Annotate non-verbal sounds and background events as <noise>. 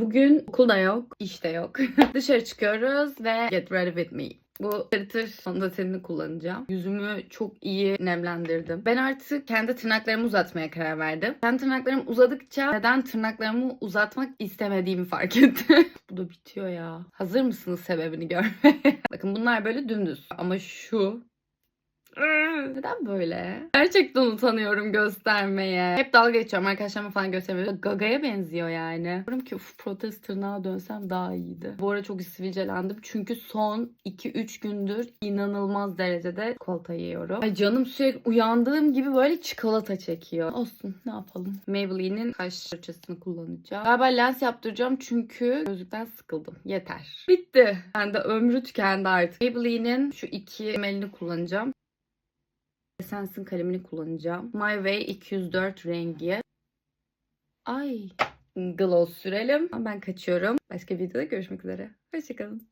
Bugün okulda yok, işte yok. <laughs> Dışarı çıkıyoruz ve get ready with me. Bu tırtır fondötenini kullanacağım. Yüzümü çok iyi nemlendirdim. Ben artık kendi tırnaklarımı uzatmaya karar verdim. Ben tırnaklarım uzadıkça neden tırnaklarımı uzatmak istemediğimi fark ettim. <laughs> Bu da bitiyor ya. Hazır mısınız sebebini görmeye? <laughs> Bakın bunlar böyle dümdüz. Ama şu neden böyle? Gerçekten utanıyorum göstermeye. Hep dalga geçiyorum arkadaşlarıma falan göstermiyorum. Gaga'ya benziyor yani. Diyorum ki uf protez tırnağa dönsem daha iyiydi. Bu ara çok sivilcelendim. Çünkü son 2-3 gündür inanılmaz derecede çikolata yiyorum. Ay canım sürekli uyandığım gibi böyle çikolata çekiyor. Olsun ne yapalım. Maybelline'in kaş fırçasını kullanacağım. Galiba lens yaptıracağım çünkü gözlükten sıkıldım. Yeter. Bitti. Ben de ömrü tükendi artık. Maybelline'in şu iki emelini kullanacağım. Essence'in kalemini kullanacağım. My Way 204 rengi. Ay. Gloss sürelim. Ben kaçıyorum. Başka videoda görüşmek üzere. Hoşçakalın.